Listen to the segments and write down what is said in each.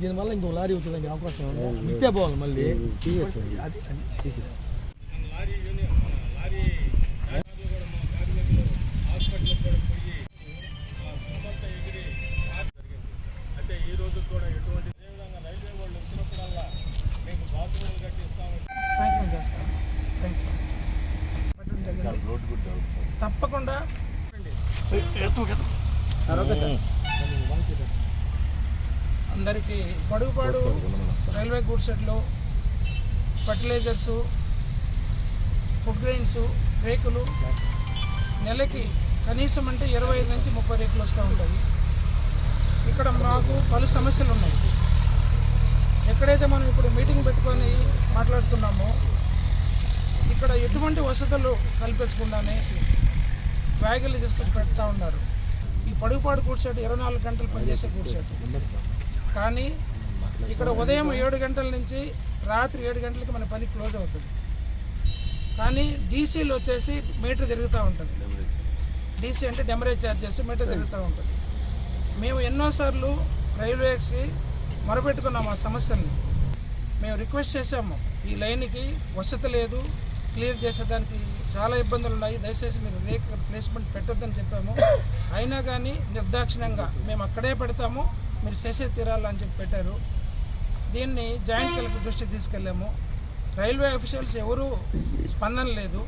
దీనివల్ల ఇంకో లారీ వచ్చేదానికి అవకాశం ఇట్టే పోవాలి మళ్ళీ అది అది తప్పకుండా. అందరికీ పడుగుపాడు రైల్వే గూడ్స్ షెడ్లో ఫర్టిలైజర్స్ ఫుడ్ గ్రెయిన్స్ రేకులు. నెలకి కనీసం అంటే ఇరవై ఐదు నుంచి ముప్పై రేకులు వస్తూ ఉంటాయి. ఇక్కడ మాకు పలు సమస్యలు ఉన్నాయి. ఎక్కడైతే మనం ఇప్పుడు మీటింగ్ పెట్టుకొని మాట్లాడుతున్నామో ఇక్కడ ఎటువంటి వసతులు కల్పించకుండానే బ్యాగులు తీసుకొచ్చి పెడతా ఉన్నారు. ఈ పడుగుపాడు కూర్చోటి ఇరవై నాలుగు గంటలు పనిచేసే కూర్చోటి. కానీ ఇక్కడ ఉదయం ఏడు గంటల నుంచి రాత్రి ఏడు గంటలకి మన పని క్లోజ్ అవుతుంది. కానీ డీసీలు వచ్చేసి మీటర్ తిరుగుతూ ఉంటుంది. డీసీ అంటే డెమరేజ్ ఛార్జెస్ మీటర్ తిరుగుతూ ఉంటుంది. మేము ఎన్నోసార్లు రైల్వేస్కి మొరపెట్టుకున్నాము ఆ సమస్యల్ని. మేము రిక్వెస్ట్ చేసాము ఈ లైన్కి వసతి లేదు క్లియర్ చేసేదానికి చాలా ఇబ్బందులు ఉన్నాయి దయచేసి మీరు రేక్ ప్లేస్మెంట్ పెట్టొద్దని చెప్పాము. అయినా కానీ నిర్దాక్షిణ్యంగా మేము అక్కడే పెడతాము. మీరు చేసే తీరాలని చెప్పి పెట్టారు. దీన్ని జాయింట్ కలెక్టర్ దృష్టికి తీసుకెళ్ళాము. రైల్వే అఫీషియల్స్ ఎవరూ స్పందన లేదు.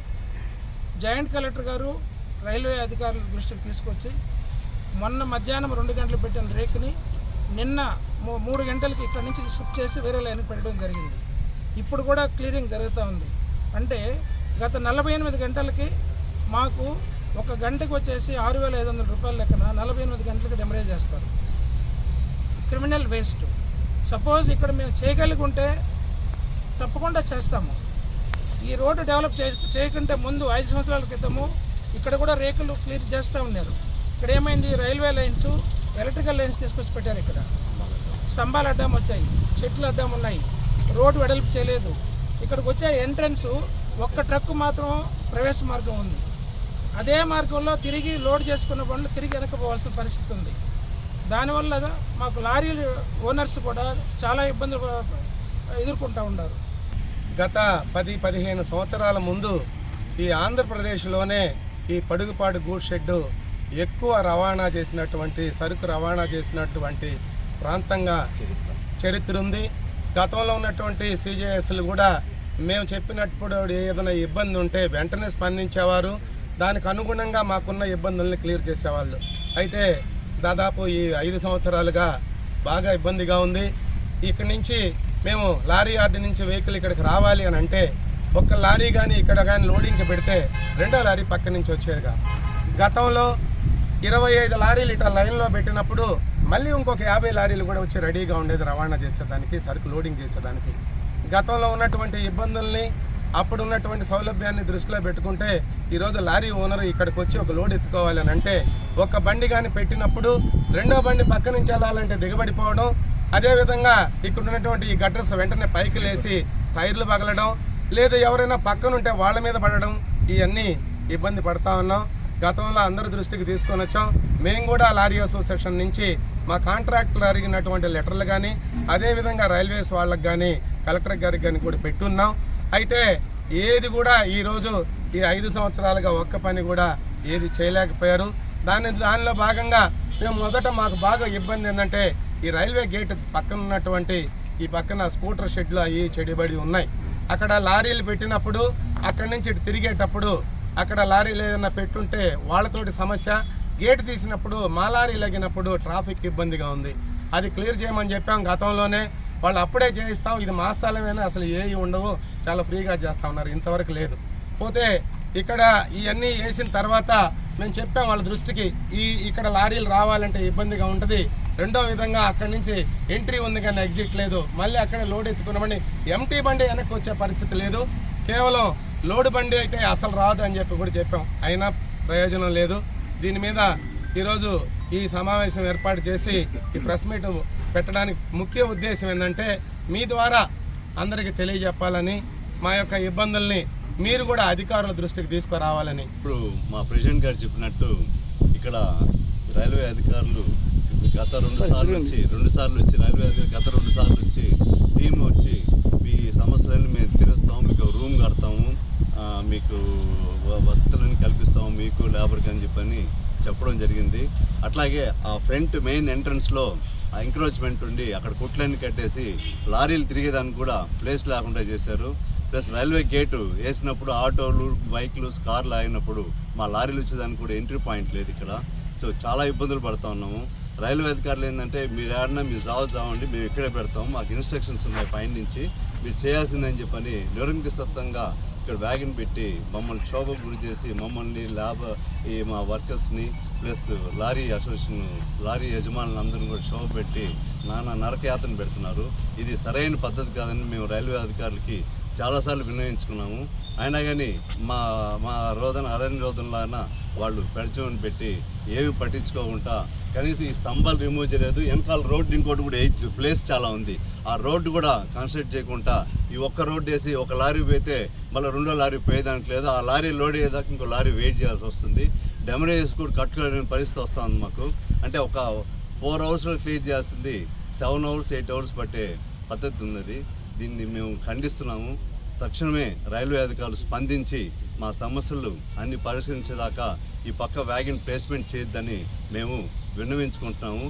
జాయింట్ కలెక్టర్ గారు రైల్వే అధికారుల దృష్టికి తీసుకొచ్చి మొన్న మధ్యాహ్నం రెండు గంటలు పెట్టిన రేక్ని నిన్న మూ- మూడు గంటలకి ఇక్కడ నుంచి షిఫ్ట్ చేసి వేరే లైన్కి పెట్టడం జరిగింది. ఇప్పుడు కూడా క్లియరింగ్ జరుగుతూ ఉంది. అంటే గత నలభై ఎనిమిది గంటలకి మాకు ఒక గంటకు వచ్చేసి ఆరు వేల ఐదు వందల రూపాయల లెక్కన నలభై ఎనిమిది గంటలకి డెమరేజ్ చేస్తారు. క్రిమినల్ వేస్ట్ సపోజ్ ఇక్కడ మేము చేయగలిగి ఉంటే తప్పకుండా చేస్తాము. ఈ రోడ్డు డెవలప్ చేయకుంటే ముందు ఐదు సంవత్సరాల క్రితము ఇక్కడ కూడా రేకులు క్లియర్ చేస్తూ ఉన్నారు. ఇక్కడ ఏమైంది? రైల్వే లైన్స్ ఎలక్ట్రికల్ లైన్స్ తీసుకొచ్చి పెట్టారు ఇక్కడ. స్తంభాలు అడ్డం వచ్చాయి చెట్లు అడ్డం ఉన్నాయి. రోడ్డు వెడల్పు చేయలేదు. ఇక్కడికి వచ్చే ఎంట్రన్స్ ఒక్క ట్రక్ మాత్రం ప్రవేశ మార్గం ఉంది. అదే మార్గంలో తిరిగి లోడ్ చేసుకున్న బండ్లు తిరిగి వెనక పోవాల్సిన పరిస్థితి ఉంది. దానివల్ల మాకు లారీ ఓనర్స్ కూడా చాలా ఇబ్బందులు ఎదుర్కొంటూ ఉన్నారు. గత పది పదిహేను సంవత్సరాల ముందు ఈ ఆంధ్రప్రదేశ్లోనే ఈ పడుగుపాడు గూడ్ షెడ్ ఎక్కువ రవాణా చేసినటువంటి సరుకు రవాణా చేసినటువంటి ప్రాంతంగా చరిత్ర ఉంది. గతంలో ఉన్నటువంటి సీజేఎస్లు కూడా మేము చెప్పినప్పుడు ఏదైనా ఇబ్బంది ఉంటే వెంటనే స్పందించేవారు. దానికి అనుగుణంగా మాకున్న ఇబ్బందుల్ని క్లియర్ చేసేవాళ్ళు. అయితే దాదాపు ఈ ఐదు సంవత్సరాలుగా బాగా ఇబ్బందిగా ఉంది. ఇక్కడి నుంచి మేము లారీ యార్డ్ నుంచి వెహికల్ ఇక్కడికి రావాలి అని అంటే ఒక్క లారీ కానీ ఇక్కడ కానీ లోడింగ్కి పెడితే రెండో లారీ పక్క నుంచి వచ్చేదిగా. గతంలో ఇరవై ఐదు లారీలు ఇట్లా లైన్లో పెట్టినప్పుడు మళ్ళీ ఇంకొక యాభై లారీలు కూడా వచ్చి రెడీగా ఉండేది రవాణా చేసేదానికి సరుకు లోడింగ్ చేసేదానికి. గతంలో ఉన్నటువంటి ఇబ్బందుల్ని అప్పుడు ఉన్నటువంటి సౌలభ్యాన్ని దృష్టిలో పెట్టుకుంటే ఈరోజు లారీ ఓనర్ ఇక్కడికి వచ్చి ఒక లోడ్ ఎత్తుకోవాలి అంటే ఒక బండి కానీ పెట్టినప్పుడు రెండో బండి పక్క నుంచి వెళ్ళాలంటే దిగబడిపోవడం అదేవిధంగా ఇక్కడ ఉన్నటువంటి ఈ గడ్రస్ వెంటనే పైకి లేచి టైర్లు పగలడం లేదా ఎవరైనా పక్కనుంటే వాళ్ళ మీద పడడం ఇవన్నీ ఇబ్బంది పడతా ఉన్నాం. గతంలో అందరి దృష్టికి తీసుకొని వచ్చాం. మేము కూడా లారీ అసోసియేషన్ నుంచి మా కాంట్రాక్టర్ అడిగినటువంటి లెటర్లు కానీ అదేవిధంగా రైల్వేస్ వాళ్ళకి కానీ కలెక్టర్ గారికి కానీ కూడా పెట్టున్నాం. అయితే ఏది కూడా ఈరోజు ఈ ఐదు సంవత్సరాలుగా ఒక్క పని కూడా ఏది చేయలేకపోయారు. దాని దానిలో భాగంగా మేము మొదట మాకు బాగా ఇబ్బంది ఏంటంటే ఈ రైల్వే గేట్ పక్కన ఉన్నటువంటి ఈ పక్కన స్కూటర్ షెడ్లు అవి చెడిబడి ఉన్నాయి. అక్కడ లారీలు పెట్టినప్పుడు అక్కడి నుంచి ఇటు తిరిగేటప్పుడు అక్కడ లారీలు ఏదైనా పెట్టుంటే వాళ్ళతోటి సమస్య గేట్ తీసినప్పుడు మాలారీ లగినప్పుడు ట్రాఫిక్ ఇబ్బందిగా ఉంది. అది క్లియర్ చేయమని చెప్పాం గతంలోనే. వాళ్ళు అప్పుడే చేయిస్తాం. ఇది మా స్థలమేనా? అసలు ఏవి ఉండవు. చాలా ఫ్రీగా చేస్తా ఉన్నారు. ఇంతవరకు లేదు. పోతే ఇక్కడ ఇవన్నీ వేసిన తర్వాత మేము చెప్పాం వాళ్ళ దృష్టికి ఈ ఇక్కడ లారీలు రావాలంటే ఇబ్బందిగా ఉంటుంది. రెండో విధంగా అక్కడి నుంచి ఎంట్రీ ఉంది కానీ ఎగ్జిట్ లేదు. మళ్ళీ అక్కడ లోడ్ ఎత్తుకున్నామని ఎంటీ బండి వెనక్కి వచ్చే పరిస్థితి లేదు. కేవలం లోడ్ బండి అయితే అసలు రాదు అని చెప్పి కూడా చెప్పాం. అయినా ప్రయోజనం లేదు. దీని మీద ఈరోజు ఈ సమావేశం ఏర్పాటు చేసి ఈ ప్రెస్ మీట్ పెట్టడానికి ముఖ్య ఉద్దేశం ఏంటంటే మీ ద్వారా అందరికీ తెలియజెప్పాలని మా యొక్క ఇబ్బందుల్ని మీరు కూడా అధికారుల దృష్టికి తీసుకురావాలని. ఇప్పుడు మా ప్రెసిడెంట్ గారు చెప్పినట్టు ఇక్కడ రైల్వే అధికారులు గత రెండు సార్లు వచ్చి రెండు సార్లు వచ్చి రైల్వే అధికారులు గత రెండు సార్లు వచ్చి టీం వచ్చి మీ సమస్యలన్నీ మేము తీరుస్తాము మీకు రూమ్ కడతాము ఆ, మీకు వ- వసతులన్నీ కల్పిస్తాము మీకు అని చెప్పని చెప్పడం జరిగింది. అట్లాగే ఆ ఫ్రంట్ మెయిన్ ఎంట్రన్స్లో ఆ ఎంక్రోచ్మెంట్ ఉండి అక్కడ కుట్లన్నీ కట్టేసి లారీలు తిరిగేదానికి కూడా ప్లేస్ లేకుండా చేశారు. ప్లస్ రైల్వే గేటు వేసినప్పుడు ఆటోలు బైక్లు కార్లు ఆగినప్పుడు మా లారీలు వచ్చేదానికి కూడా ఎంట్రీ పాయింట్ లేదు ఇక్కడ. సో చాలా ఇబ్బందులు పడుతూ ఉన్నాము. రైల్వే అధికారులు ఏంటంటే మీరు ఏడన్నా మీరు జావ జావండి మేము ఇక్కడే పెడతాము మాకు ఇన్స్ట్రక్షన్స్ ఉన్నాయి పైన నుంచి మీరు చేయాల్సిందని చెప్పని నిరంకుశత్వంగా ఇక్కడ వ్యాగన్ పెట్టి మమ్మల్ని క్షోభకు గురి చేసి మమ్మల్ని ల్యాబ్ ఈ మా వర్కర్స్ని ప్లస్ లారీ అసోసియేషన్ లారీ యజమానులు అందరిని కూడా క్షోభ పెట్టి నానా నరకయాతన పెడుతున్నారు. ఇది సరైన పద్ధతి కాదని మేము రైల్వే అధికారులకి చాలాసార్లు వినియోగించుకున్నాము. అయినా కానీ మా మా రోదన అరణ్య రోదనలాన వాళ్ళు పెడచమని పెట్టి ఏమి పట్టించుకోకుండా కనీసం ఈ స్తంభాలు రిమూవ్ చేయలేదు. వెనకాల రోడ్డు ఇంకోటి కూడా వేయచ్చు. ప్లేస్ చాలా ఉంది. ఆ రోడ్డు కూడా కన్స్ట్రక్ట్ చేయకుండా ఈ ఒక్క రోడ్డు వేసి ఒక లారీ పోతే మళ్ళీ రెండో లారీ పోయేదానికి లేదు. ఆ లారీ లోడ్ అయ్యేదాకా ఇంకో లారీ వెయిట్ చేయాల్సి వస్తుంది. డెమరేజెస్ కూడా కట్టుకోలేని పరిస్థితి వస్తుంది మాకు. అంటే ఒక ఫోర్ అవర్స్లో క్లియర్ చేస్తుంది సెవెన్ అవర్స్ ఎయిట్ అవర్స్ పట్టే పద్ధతి ఉన్నది. దీన్ని మేము ఖండిస్తున్నాము. తక్షణమే రైల్వే అధికారులు స్పందించి మా సమస్యలు అన్ని పరిష్కరించేదాకా ఈ పక్క వ్యాగన్ ప్లేస్మెంట్ చేయొద్దని మేము విన్నవించుకుంటున్నాము.